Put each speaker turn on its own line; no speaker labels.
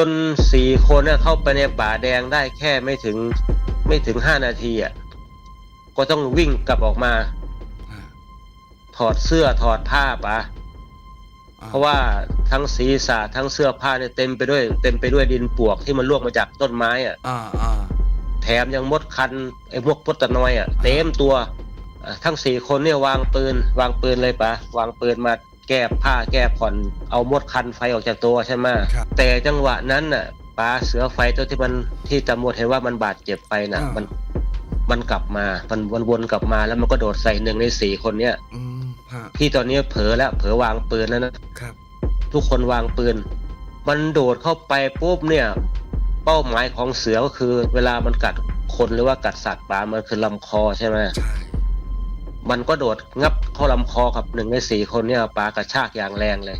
จนสี่คนเนี่ยเข้าไปในป่าแดงได้แค่ไม่ถึงไม่ถึงห้านาทีอะก็ต้องวิ่งกลับออกมา
อ่า
ถอดเสื้อถอดผ้าปะ
อ่
เพราะว่าทั้งศีรษะทั้งเสื้อผ้าเนี่ยเต็มไปด้วย เต็มไปด้วยดินปวกที่มันลวกมาจากต้นไม้อะ
อ่าอ่า
แถมยังมดคันไอ้พวกพดตะนอยอะเต็มตัวอะทั้งสี่คนเนี่ยวางปืน วางปืนเลยปะวางปืนมา แก้ผ้าแก้ผ่อนเอามดคันไฟออกจากตัวใช่ไหม
ครับ
แต่จังหวะนั้นน่ะปลาเสือไฟตัวที่มันที่ตำรวจเห็นว่ามันบาดเจ็บไปน่ะ
อ่ามั
มันมันกลับมา มันวนวนกลับมาแล้วมันก็โดดใส่หนึ่งในสี่คนเนี้ย
อืมฮะ
พี่ตอนนี้เผลอแล้วเผลอวางปืนแล้วนะครับ ทุกคนวางปืน มันโดดเข้าไปปุ๊บเนี่ย เป้าหมายของเสือก็คือ เวลามันกัดคนหรือว่ากัดสัตว์ป่ามันคือลำคอใช่ไหม
ใช่
มันก็โดดงับเข้าลำคอกับหนึ่งในสี่คนเนี่ยปากระชากอย่างแรงเลย